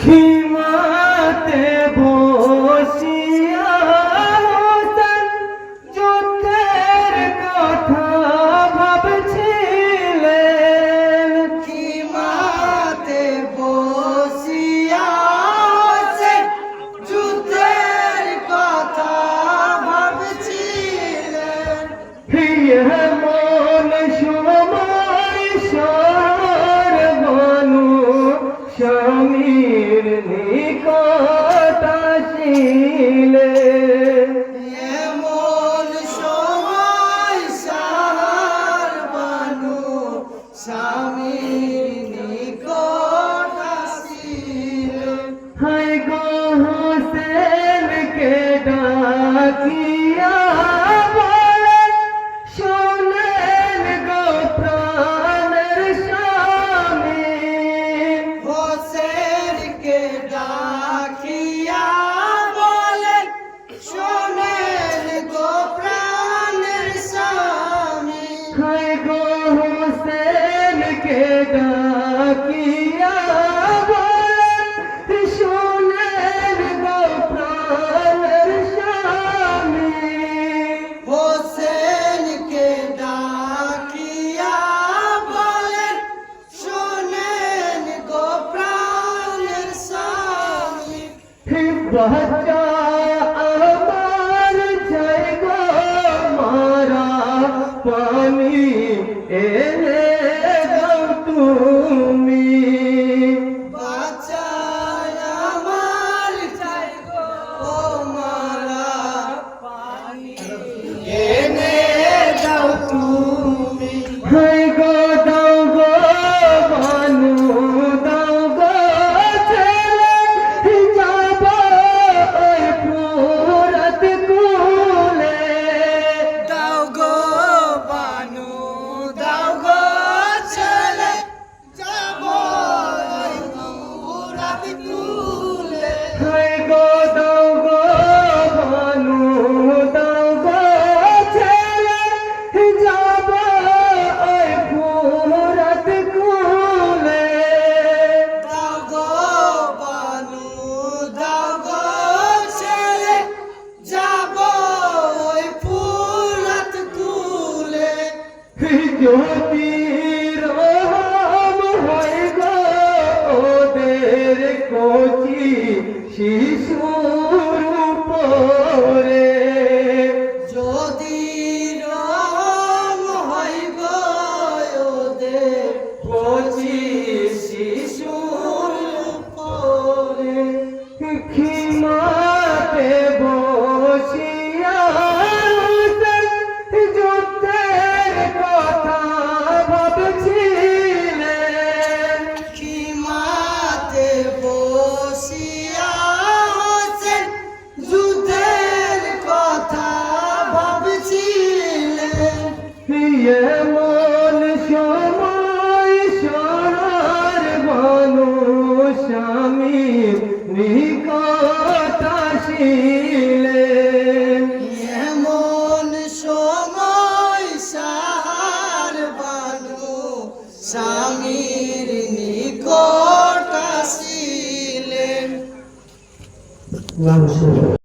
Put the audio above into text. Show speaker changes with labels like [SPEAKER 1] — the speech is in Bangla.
[SPEAKER 1] খিমাতে বসিয়া যুদ্ধের কথা ভাবছিলেন।
[SPEAKER 2] খিমাতে বসিয়া যুদ্ধের কথা ভাবছিলেন। ফিরে Thank you. 我러분 들,
[SPEAKER 1] জ্যোতির হয়ে গোদের কচি শিশুর
[SPEAKER 2] পরে স্বামীর নিকট আসিলেন।